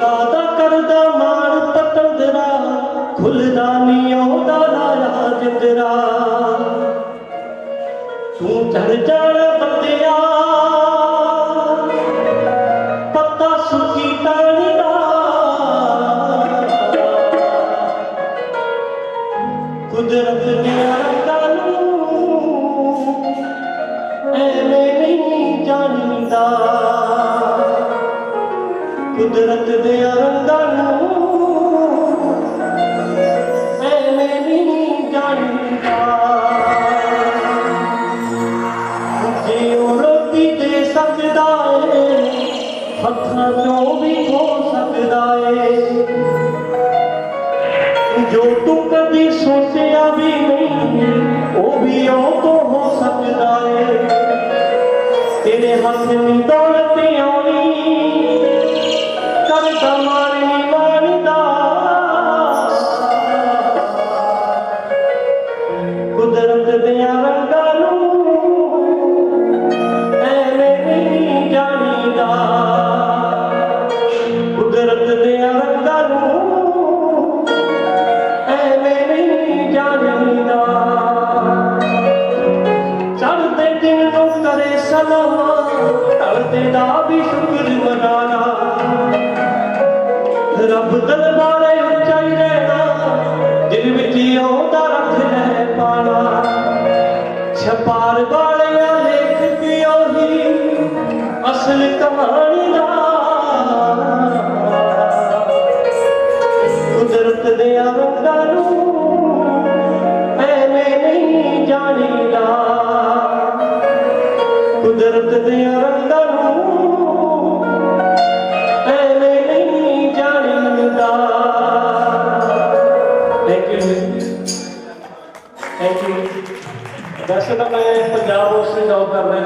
ਕਾਦਾ ਕਰਦਾ ਮਾਣ ਪਤੰਦਰਾ ਖੁੱਲਦਾ ਨੀ ਆਉਂਦਾ ਲਾਇਆ ਜਿੰਦਰਾ ਤੂੰ ਚੜ ਜਾਣ ਬੰਦਿਆ, ਪੱਤਾ ਸੁੱਕੀ ਟਾਣੀ ਦਾ। ਕੁਦਰਤ ਦੀਆਂ ਰੰਗਾਂ ਐਵੇਂ ਨਹੀਂ ਜਾਣਦਾ। ਕੁਦਰਤ ਦੇ ਰੰਗਾਂ ਐਵੇਂ ਨਹੀਂ ਜਾਣਦਾ। ਜੇ ਉਹ ਰੋਟੀ ਦੇ ਸਕਦਾ ਏ ਹੱਥਾਂ ਤੋਂ ਵੀ ਹੋ ਸਕਦਾ ਏ। ਜੋ ਤੂੰ ਕਦੀ ਸੋਚਿਆ ਵੀ ਨਹੀਂ, ਉਹ ਵੀ ਉਹ ਤੋਂ ਹੋ ਸਕਦਾ ਏ। ਤੇਰੇ ਹੱਥ ਦੀ ਦੌਲਤ ਸਲਾਮਾ ਢਲਦੇ ਦਾ ਵੀ ਸ਼ੁਕਰ ਮਨਾਣਾ ਰੱਬ ਦਰਬਾਰੇ ਉਚਾਈ ਰਹਿਣਾ ਦਿਲ ਵਿੱਚ ਆਉਂਦਾ ਰੱਖ ਲੈ ਪਾਣਾ ਛਪਾਰ ਵਾਲਿਆਂ ਲੇਖ ਕੇ ਉਹੀ ਅਸਲ ਕਹਾਣੀ। ਕੁਦਰਤ ਦੇ ਰੰਗਾਂ ਨੂੰ ਐਵੇਂ ਨਹੀਂ ਜਾਣੀਦਾ। ਥੈਂਕ ਯੂ ਥੈਂਕ ਯੂ ਵੈਸੇ ਤਾਂ ਮੈਂ ਪੰਜਾਬ ਉਸ ਜੌਬ ਕਰ ਰਿਹਾ